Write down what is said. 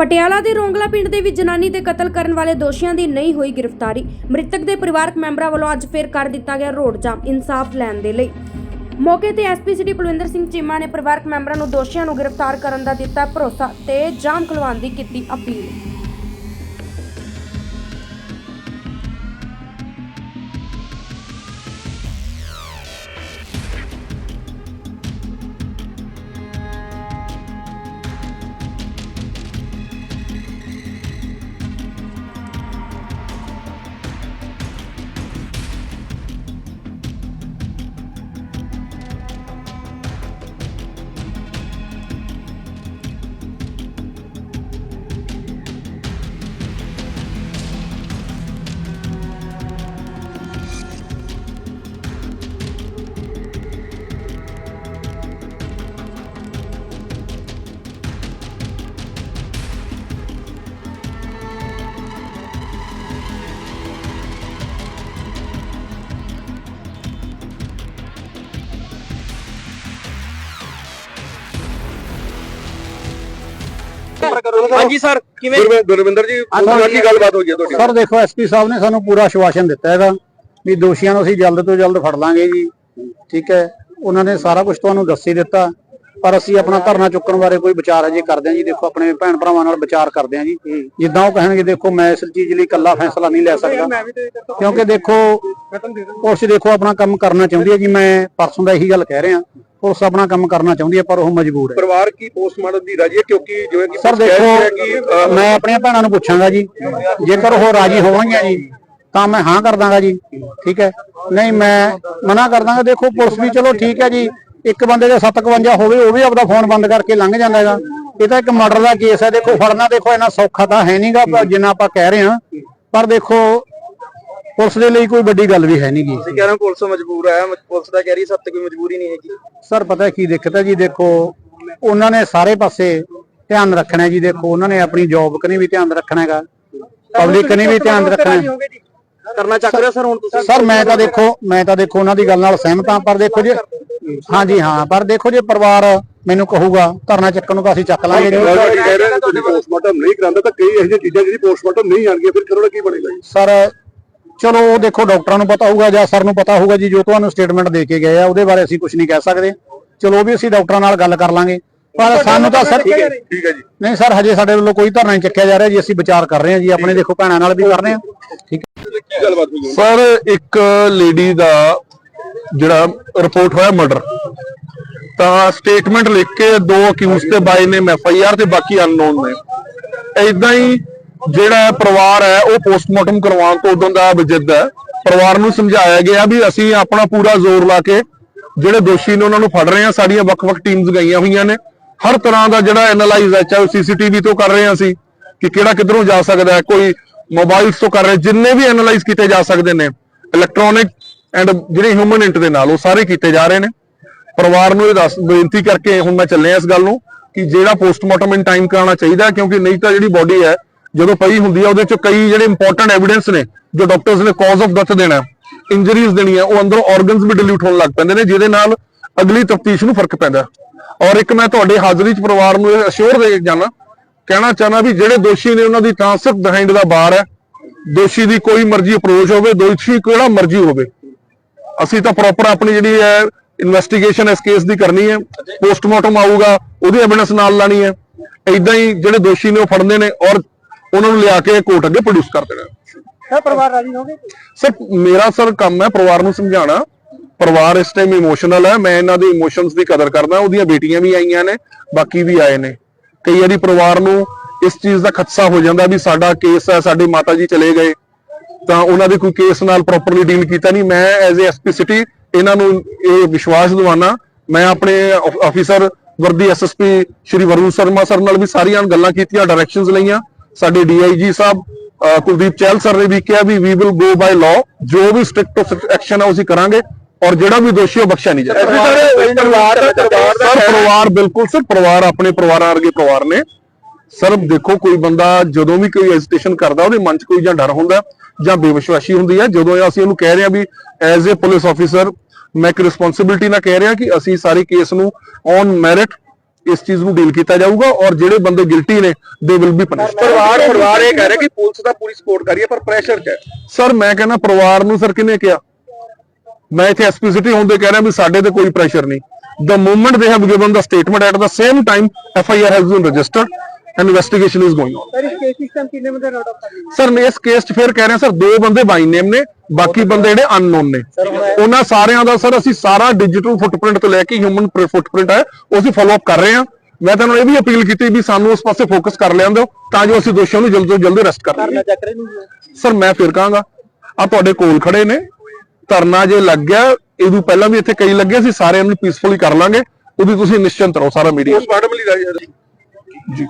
ਪਟਿਆਲਾ ਦੇ ਰੋਂਗਲਾ ਪਿੰਡ ਦੇ ਵਿੱਚ ਜਨਾਨੀ ਦੇ ਕਤਲ ਕਰਨ ਵਾਲੇ ਦੋਸ਼ੀਆਂ ਦੀ ਨਹੀਂ ਹੋਈ ਗ੍ਰਿਫਤਾਰੀ। ਮ੍ਰਿਤਕ ਦੇ ਪਰਿਵਾਰਕ ਮੈਂਬਰਾਂ ਵੱਲੋਂ ਅੱਜ ਫੇਰ ਕਰ ਦਿੱਤਾ ਗਿਆ ਰੋਡ ਜਾਮ, ਇਨਸਾਫ ਲੈਣ ਦੇ ਲਈ। ਮੌਕੇ ਤੇ ਐਸਪੀ ਸਿਟੀ ਬਲਵਿੰਦਰ ਸਿੰਘ ਚੀਮਾ ਨੇ ਪਰਿਵਾਰਕ ਮੈਂਬਰਾਂ ਨੂੰ ਦੋਸ਼ੀਆਂ ਨੂੰ ਗ੍ਰਿਫਤਾਰ ਕਰਨ ਦਾ ਦਿੱਤਾ ਭਰੋਸਾ ਤੇ ਜਾਮ ਖੁਲਵਾਉਣ ਦੀ ਕੀਤੀ ਅਪੀਲ। ਹਾਂਜੀ ਸਰ ਕਿਵੇਂ? ਗੁਰਵਿੰ- ਗੁਰਵਿੰਦਰ ਜੀ ਉਹਨਾਂ ਕੀ ਗੱਲਬਾਤ ਹੋਈ ਹੈ ਤੁਹਾਡੀ? ਸਰ ਦੇਖੋ ਐਸਪੀ ਸਾਹਿਬ ਨੇ ਸਾਨੂੰ ਪੂਰਾ ਆਸ਼ਵਾਸਨ ਦਿੱਤਾ ਹੈਗਾ ਵੀ ਦੋਸ਼ੀਆਂ ਨੂੰ ਅਸੀਂ ਜਲਦ ਤੋਂ ਜਲਦ ਫੜ ਲਾਂਗੇ ਜੀ ਠੀਕ ਹੈ? ਉਹਨਾਂ ਨੇ ਸਾਰਾ ਕੁਝ ਤੁਹਾਨੂੰ ਦੱਸ ਹੀ ਦਿੱਤਾ ਪਰ ਅਸੀਂ ਆਪਣਾ ਧਰਨਾ ਚੁੱਕਣ ਬਾਰੇ ਕੋਈ ਵਿਚਾਰ ਅਜੇ ਕਰਦੇ ਹਾਂ ਜੀ। ਦੇਖੋ ਆਪਣੇ ਭੈਣ ਭਰਾਵਾਂ ਨਾਲ ਵਿਚਾਰ ਕਰਦੇ ਹਾਂ ਜੀ। ਜਿੱਦਾਂ ਉਹ ਕਹਿਣਗੇ ਦੇਖੋ ਮੈਂ ਇਸ ਚੀਜ਼ ਲਈ ਇਕੱਲਾ ਫੈਸਲਾ ਨਹੀਂ ਲੈ ਸਕਦਾ। ਕਿਉਂਕਿ ਦੇਖੋ ਪੁਲਿਸ ਦੇਖੋ ਆਪਣਾ ਕੰਮ ਕਰਨਾ ਚਾਹੁੰਦੀ ਹੈ ਜੀ ਮੈਂ ਪਰਸੋਂ ਦਾ ਇਹੀ ਗੱਲ ਕਹਿ ਰਿਹਾ। ਪੁਲਿਸ ਆਪਣਾ ਕੰਮ ਕਰਨਾ ਚਾਹੁੰਦੀ ਹੈ ਪਰ ਉਹ ਮਜਬੂਰ ਹੈ। ਪਰਿਵਾਰ ਕੀ ਪੋਸਟਮਾਰਟਮ ਦੀ ਰਾਜੀ ਹੈ? ਕਿਉਂਕਿ ਜਿਵੇਂ ਕਿ ਸਰ ਦੇਖੋ ਮੈਂ ਆਪਣੀਆਂ ਭੈਣਾਂ ਨੂੰ ਪੁੱਛਾਂਗਾ ਜੀ। ਜੇਕਰ ਉਹ ਰਾਜੀ ਹੋਣਗੀਆਂ ਜੀ ਤਾਂ ਮੈਂ ਹਾਂ ਕਰ ਦਾਂਗਾ ਜੀ। ਠੀਕ ਹੈ? ਨਹੀਂ ਮੈਂ ਮਨਾ ਕਰ ਦਾਂਗਾ। ਦੇਖੋ ਪੁਲਿਸ ਵੀ ਚਲੋ ਠੀਕ ਹੈ ਜੀ। ਇੱਕ ਬੰਦੇ ਦੇ 751 ਹੋਵੇ ਉਹ ਵੀ ਆਪਦਾ ਫੋਨ ਬੰਦ ਕਰਕੇ ਲੰਘ ਜਾਂਦਾ ਹੈਗਾ। ਇਹ ਤਾਂ ਇੱਕ ਮਰਡਰ ਦਾ ਕੇਸ ਹੈ। ਦੇਖੋ ਫੜਨਾ ਦੇਖੋ ਇੰਨਾ ਸੌਖਾ ਤਾਂ ਹੈ ਨਹੀਂਗਾ ਜਿੰਨਾ ਆਪਾਂ ਕਹਿ ਰਹੇ ਹਾਂ। ਪਰ ਦੇਖੋ ਪੁਲਿਸ ਦੇ ਲਈ ਕੋਈ ਵੱਡੀ ਗੱਲ ਵੀ ਹੈ ਨਹੀਂਗੀ ਤੁਸੀਂ ਕਹਿ ਰਹੇ ਹੋ ਪੁਲਿਸ ਮਜਬੂਰ ਹੈ ਮ- ਪੁਲਿਸ ਦਾ ਕਹਿ ਰਹੀ ਸਭ ਤੇ ਕੋਈ ਮਜਬੂਰੀ ਨਹੀਂ ਹੈਗੀ। ਸਰ ਪਤਾ ਕੀ ਦਿੱਕਤ ਹੈ ਜੀ ਦੇਖੋ ਉਹਨਾਂ ਨੇ ਸਾਰੇ ਪਾਸੇ ਧਿਆਨ ਰੱਖਣਾ ਹੈ ਜੀ ਦੇਖੋ ਉਹਨਾਂ ਨੇ ਆਪਣੀ ਜੌਬ ਕਨੀ ਵੀ ਧਿਆਨ ਰੱਖਣਾ ਹੈਗਾ। ਪਬਲਿਕ ਕਨੀ ਵੀ ਧਿਆਨ ਰੱਖਣਾ ਹੈ। ਕਰਨਾ ਚੱਕ ਰਹੇ ਹੋ ਸਰ ਹੁਣ ਤੁਸੀਂ? ਸਰ ਮੈਂ ਤਾਂ ਦੇਖੋ ਮੈਂ ਤਾਂ ਦੇਖੋ ਉਹਨਾਂ ਦੀ ਗੱਲ ਨਾਲ ਸਹਿਮਤ ਹਾਂ ਪਰ ਦੇਖੋ ਜੇ ਹਾਂਜੀ ਹਾਂ ਪਰ ਦੇਖੋ ਜੇ ਪਰਿਵਾਰ ਮੈਨੂੰ ਕਹੂਗਾ ਧਰਨਾ ਚੱਕਣ ਨੂੰ ਤਾਂ ਅਸੀਂ ਚੱਕ ਲਾਂਗੇ ਜੀ। ਗੱਲ ਕੀ ਕਹਿ ਰਹੇ ਨੇ ਤੁਸੀਂ ਪੋਸਟਮਾਰਟਮ ਨਹੀਂ ਕਰਾਉਂਦੇ ਤਾਂ ਕਈ ਇਹੋ ਜਿਹੀਆਂ ਚੀਜ਼ਾਂ ਜਿਹੜੀ ਪੋਸਟਮਾਰਟਮ ਨਹੀਂ ਆਣਗੀਆਂ ਫਿਰ ਕਰੋੜਾ ਕੀ ਬਣੇਗਾ ਜੀ? ਸਰ ਚਲੋ ਉਹ ਦੇਖੋ ਡਾਕਟਰਾਂ ਨੂੰ ਪਤਾ ਹੋਊਗਾ ਜਾਂ ਸਰ ਨੂੰ ਪਤਾ ਹੋਊਗਾ ਜੀ ਜੋ ਤੁਹਾਨੂੰ ਸਟੇਟਮੈਂਟ ਦੇ ਕੇ ਗਏ ਆ ਉਹਦੇ ਬਾਰੇ ਅਸੀਂ ਕੁਝ ਨਹੀਂ ਕਹਿ ਸਕਦੇ। ਚਲੋ ਉਹ ਵੀ ਅਸੀਂ ਡਾਕਟਰਾਂ ਨਾਲ ਗੱਲ ਕਰ ਲਾਂਗੇ। ਪਰ ਸਾਨੂੰ ਤਾਂ ਸਰ ਠੀਕ ਹੈ ਜੀ। ਨਹੀਂ ਸਰ ਹਜੇ ਸਾਡੇ ਵੱਲੋਂ ਕੋਈ ਧਰਨਾ ਨਹੀਂ ਚੱਕਿਆ ਜਾ ਰਿਹਾ ਜੀ ਅਸੀਂ ਵਿਚਾਰ ਕਰ ਰਹੇ ਹਾਂ ਜੀ ਆਪਣੇ ਦੇਖੋ ਭੈਣਾਂ ਨਾਲ ਵੀ ਕਰ ਰਹੇ ਹਾਂ। ਠੀਕ ਹੈ। ਕੀ ਗੱਲਬਾਤ ਹੋਈ ਹੈ? ਸਰ ਇੱਕ ਲੇਡੀ ਦਾ ਜਿਹੜਾ ਰਿਪੋਰਟ ਹੋਇਆ ਮਰਡਰ ਤਾਂ ਸਟੇਟਮੈਂਟ ਲਿਖ ਕੇ ਦੋ ਅਕਿਊਜ਼ ਤੇ ਬਾਈ ਨੇ ਐਫ ਆਈ ਆਰ ਤੇ ਬਾਕੀ ਅਨਨੋਨ ਨੇ। ਐਦਾਂ ਹੀ ਜਿਹੜਾ ਪਰਿਵਾਰ ਹੈ, ਉਹ ਪੋਸਟਮਾਰਟਮ ਕਰਵਾਉਣ ਤੋਂ ਉਦੋਂ ਦਾ ਵਿਜਿੱਦ ਹੈ। ਪਰਿਵਾਰ ਨੂੰ ਸਮਝਾਇਆ ਗਿਆ ਵੀ ਅਸੀਂ ਆਪਣਾ ਪੂਰਾ ਜ਼ੋਰ ਲਾ ਕੇ ਜਿਹੜੇ ਦੋਸ਼ੀ ਨੇ ਉਹਨਾਂ ਨੂੰ ਫੜ ਰਹੇ ਹਾਂ, ਸਾਡੀਆਂ ਵੱਖ-ਵੱਖ ਟੀਮਸ ਗਈਆਂ ਹੋਈਆਂ ਨੇ। ਹਰ ਤਰ੍ਹਾਂ ਦਾ ਜਿਹੜਾ ਐਨਾਲਾਈਜ਼ ਹੈ, ਚਾਹੇ ਸੀਸੀਟੀਵੀ ਤੋਂ ਕਰ ਰਹੇ ਹਾਂ ਅਸੀਂ, ਕਿ ਕਿਹੜਾ ਕਿੱਧਰੋਂ ਜਾ ਸਕਦਾ ਹੈ, ਕੋਈ ਮੋਬਾਈਲਸ ਤੋਂ ਕਰ ਰਹੇ, ਜਿੰਨੇ ਵੀ ਐਨਾਲਾਈਜ਼ ਕੀਤੇ ਜਾ ਸਕਦੇ ਨੇ ਇਲੈਕਟ੍ਰੋਨਿਕ ਐਂਡ ਜਿਹੜੇ ਹਿਊਮਨ ਇੰਟ ਦੇ ਨਾਲ, ਉਹ ਸਾਰੇ ਕੀਤੇ ਜਾ ਰਹੇ ਨੇ। ਪਰਿਵਾਰ ਨੂੰ ਇਹ ਦੱਸ, ਬੇਨਤੀ ਕਰਕੇ ਹੁਣ ਮੈਂ ਚੱਲਿਆ ਇਸ ਗੱਲ ਨੂੰ, ਕਿ ਜਿਹੜਾ ਪੋਸਟਮਾਰਟਮ ਇਨ ਟਾਈਮ ਕਰਾਉਣਾ ਚਾਹੀਦਾ ਕਿਉਂਕਿ ਨਹੀਂ ਤਾਂ ਜਿਹੜੀ ਬੋਡੀ ਹੈ ਜਦੋਂ ਪਈ ਹੁੰਦੀ ਹੈ ਉਹਦੇ ਚ ਕਈ ਜਿਹੜੇ ਇੰਪੋਰਟੈਂਟ ਐਵੀਡੈਂਸ ਨੇ, ਜੋ ਡਾਕਟਰਸ ਨੇ ਕਾਜ਼ ਆਫ ਡੈਥ ਦੇਣਾ ਇੰਜਰੀਜ਼ ਦੇਣੀਆਂ ਉਹ ਅੰਦਰੋਂ ਆਰਗਨਸ ਵੀ ਡਿਲੀਟ ਹੋਣ ਲੱਗ ਪੈਂਦੇ ਨੇ, ਜਿਹਦੇ ਨਾਲ ਅਗਲੀ ਤਫਤੀਸ਼ ਨੂੰ ਫ਼ਰਕ ਪੈਂਦਾ। ਔਰ ਇੱਕ ਮੈਂ ਤੁਹਾਡੇ ਹਾਜ਼ਰੀ ਚ ਪਰਿਵਾਰ ਨੂੰ ਇਹ ਅਸ਼ੋਰ ਦੇ ਜਾਣਾ, ਕਹਿਣਾ ਚਾਹਨਾ ਵੀ ਜਿਹੜੇ ਦੋਸ਼ੀ ਨੇ ਉਹਨਾਂ ਦੀ ਟ੍ਰਾਂਸਫਰ ਬਿਹਾਈਂਡ ਦਾ ਬਾਰ ਹੈ। ਦੋਸ਼ੀ ਦੀ ਕੋਈ ਮਰਜ਼ੀ ਅਪਰੋਚ ਹੋਵੇ, ਦੋਸ਼ੀ ਕਿਹੜਾ ਮਰਜ਼ੀ ਹੋਵੇ। ਅਸੀਂ ਤਾਂ ਪ੍ਰੋਪਰ ਆਪਣੀ ਜਿਹੜੀ ਹੈ ਇਨਵੈਸਟੀਗੇਸ਼ਨ ਇਸ ਕੇਸ ਦੀ ਕਰਨੀ ਹੈ। ਪੋਸਟਮਾਰਟਮ ਆਊਗਾ, ਉਹਦੀ ਐਵੀਡੈਂਸ ਨਾਲ ਲਾਣੀ ਹੈ। ਇਦਾਂ ਹੀ ਜਿਹੜੇ ਦੋਸ਼ੀ ਨੇ ਉਹ ਫੜਨੇ ਨੇ, ਔਰ ਉਹਨਾਂ ਨੂੰ ਲਿਆ ਕੇ ਕੋਰਟ ਅੱਗੇ ਪ੍ਰੋਡਿਊਸ ਕਰ ਦੇਣਾ। ਸਰ ਪਰਿਵਾਰ ਰਾਜੀ ਹੋਗੇ ਸਰ ਮੇਰਾ ਸਰ ਕੰਮ ਹੈ ਪਰਿਵਾਰ ਨੂੰ ਸਮਝਾਉਣਾ। ਪਰਿਵਾਰ ਇਸ ਟਾਈਮ ਇਮੋਸ਼ਨਲ ਹੈ ਮੈਂ ਇਹਨਾਂ ਦੇ ਇਮੋਸ਼ਨਸ ਦੀ ਕਦਰ ਕਰਦਾ ਉਹਦੀਆਂ ਬੇਟੀਆਂ ਵੀ ਆਈਆਂ ਨੇ ਬਾਕੀ ਵੀ ਆਏ ਨੇ। ਕਈ ਵਾਰੀ ਪਰਿਵਾਰ ਨੂੰ ਇਸ ਚੀਜ਼ ਦਾ ਖਦਸ਼ਾ ਹੋ ਜਾਂਦਾ ਵੀ ਸਾਡਾ ਕੇਸ ਹੈ ਸਾਡੇ ਮਾਤਾ ਜੀ ਚਲੇ ਗਏ। ਤਾਂ ਉਹਨਾਂ ਦੇ ਕੋਈ ਕੇਸ ਨਾਲ ਪ੍ਰੋਪਰਲੀ ਡੀਲ ਕੀਤਾ ਨਹੀਂ। ਮੈਂ ਐਜ਼ ਅ ਐਸਪੀ ਸਿਟੀ ਇਹਨਾਂ ਨੂੰ ਇਹ ਵਿਸ਼ਵਾਸ ਦਿਵਾਨਾ ਮੈਂ ਆਪਣੇ ਆਫੀਸਰ ਵਰਦੀ ਐਸਐਸਪੀ ਸ਼੍ਰੀ ਵਰੁਣ ਸ਼ਰਮਾ ਸਰ ਨਾਲ ਵੀ ਸਾਰੀਆਂ ਗੱਲਾਂ ਕੀਤੀਆਂ ਡਾਇਰੈਕਸ਼ਨਸ ਲਈਆਂ। ਸਾਡੇ ਡੀਆਈਜੀ ਸਾਹਿਬ ਕੁਲਦੀਪ ਚਹਿਲ ਸਰ ਨੇ ਵੀ ਕਿਹਾ ਵੀ we will go by law ਜੋ ਵੀ ਸਟ੍ਰਿਕਟ ਐਕਸ਼ਨ ਹੈ ਉਹ ਅਸੀਂ ਕਰਾਂਗੇ ਔਰ ਜਿਹੜਾ ਵੀ ਦੋਸ਼ੀ ਉਹ ਬਖਸ਼ਿਆ ਨਹੀਂ ਜਾਏਗਾ। ਸਰ ਪਰਿਵਾਰ ਬਿਲਕੁਲ ਸਰ ਪਰਿਵਾਰ ਆਪਣੇ ਪਰਿਵਾਰਾਂ ਵਰਗੇ ਪਰਿਵਾਰ ਨੇ। ਸਰ ਦੇਖੋ ਕੋਈ ਬੰਦਾ ਜਦੋਂ ਵੀ ਕੋਈ ਐਜੀਟੇਸ਼ਨ ਕਰਦਾ ਉਹਦੇ ਮਨ 'ਚ ਕੋਈ ਜਾਂ ਡਰ ਹੁੰਦਾ ਜਾਂ ਬੇਵਿਸ਼ਵਾਸੀ ਹੁੰਦੀ ਹੈ ਜਦੋਂ ਅਸੀਂ ਉਹਨੂੰ ਕਹਿ ਰਹੇ ਹਾਂ ਵੀ ਐਜ਼ ਅ ਪੁਲਿਸ ਆਫੀਸਰ ਮੈਂ ਇੱਕ ਰਿਸਪੌਂਸਿਬਿਲਟੀ ਨਾਲ ਕਹਿ ਰਿਹਾ ਕਿ ਅਸੀਂ ਸਾਰੇ ਕੇਸ ਨੂੰ ਔਨ ਮੈਰਿਟ ਇਸ ਚੀਜ਼ ਨੂੰ ਡੀਲ ਕੀਤਾ ਜਾਊਗਾ ਔਰ ਜਿਹੜੇ ਬੰਦੇ ਗਿਲਟੀ ਨੇ ਦੇ ਵਿਲ ਬੀ ਪਨਿਸ਼ਡ ਪਰਿਵਾਰ ਪਰਿਵਾਰ ਇਹ ਕਹਿ ਰਿਹਾ ਕਿ ਪੁਲਿਸ ਦਾ ਪੂਰੀ ਸਪੋਰਟ ਕਰ ਰਹੀ ਹੈ ਪਰ ਪ੍ਰੈਸ਼ਰ ਚ ਹੈ। ਸਰ ਮੈਂ ਕਹਿੰਦਾ ਪਰਿਵਾਰ ਨੂੰ ਸਰ ਕਿਹਨੇ ਕਿਹਾ? ਮੈਂ ਇੱਥੇ ਐਸਪੀ ਸਿਟੀ ਹੁੰਦੇ ਕਹਿ ਰਿਹਾ ਵੀ ਸਾਡੇ ਤੇ ਕੋਈ ਪ੍ਰੈਸ਼ਰ ਨਹੀਂ। The same time FIR has been registered and investigation is going on sir ਇਸ ਕੇਸ ਸਿਸਟਮ ਕਿੰਨੇ ਬੰਦੇ ਨੋਟ ਆਫ ਕਰ ਸਰ ਮੈਂ ਇਸ ਕੇਸ 'ਚ ਫਿਰ ਕਹਿ ਰਿਹਾ ਸਰ ਦੋ ਬੰਦੇ ਬਾਈ ਨੇਮ ਨੇ ਬਾਕੀ ਬੰਦੇ ਜਿਹੜੇ ਅਨਨੋਨ ਨੇ। ਉਹਨਾਂ ਸਾਰਿਆਂ ਦਾ ਸਰ ਅਸੀਂ ਸਾਰਾ ਡਿਜੀਟਲ ਫੁੱਟਪ੍ਰਿੰਟ ਤੋਂ ਲੈ ਕੇ ਹਿਊਮਨ ਫੁੱਟਪ੍ਰਿੰਟ ਹੈ ਉਹ ਅਸੀਂ ਫਾਲੋ ਅਪ ਕਰ ਰਹੇ ਹਾਂ। ਮੈਂ ਤੁਹਾਨੂੰ ਇਹ ਵੀ ਅਪੀਲ ਕੀਤੀ ਵੀ ਸਾਨੂੰ ਉਸ ਪਾਸੇ ਫੋਕਸ ਕਰ ਲੈਣ ਦਿਓ ਤਾਂ ਜੋ ਅਸੀਂ ਦੋਸ਼ੀਆਂ ਨੂੰ ਜਲਦ ਤੋਂ ਜਲਦ ਅਰੈਸਟ ਕਰ ਲਈਏ। ਸਰ ਮੈਂ ਫਿਰ ਕਹਾਂਗਾ ਆ ਤੁਹਾਡੇ ਕੋਲ ਖੜੇ ਨੇ। ਧਰਨਾ ਜੇ ਲੱਗ ਗਿਆ ਇਹਦੋਂ ਪਹਿਲਾਂ ਵੀ ਇੱਥੇ ਕਈ ਲੱਗੇ ਸੀ ਸਾਰਿਆਂ ਨੂੰ ਪੀਸਫੁਲੀ ਕਰ ਲਾਂਗੇ। ਉਹਦੀ ਤੁਸੀਂ ਨਿਸ਼ਚਿੰਤ ਰਹੋ ਸਾਰਾ ਮੀਡੀਆ ਜੀ।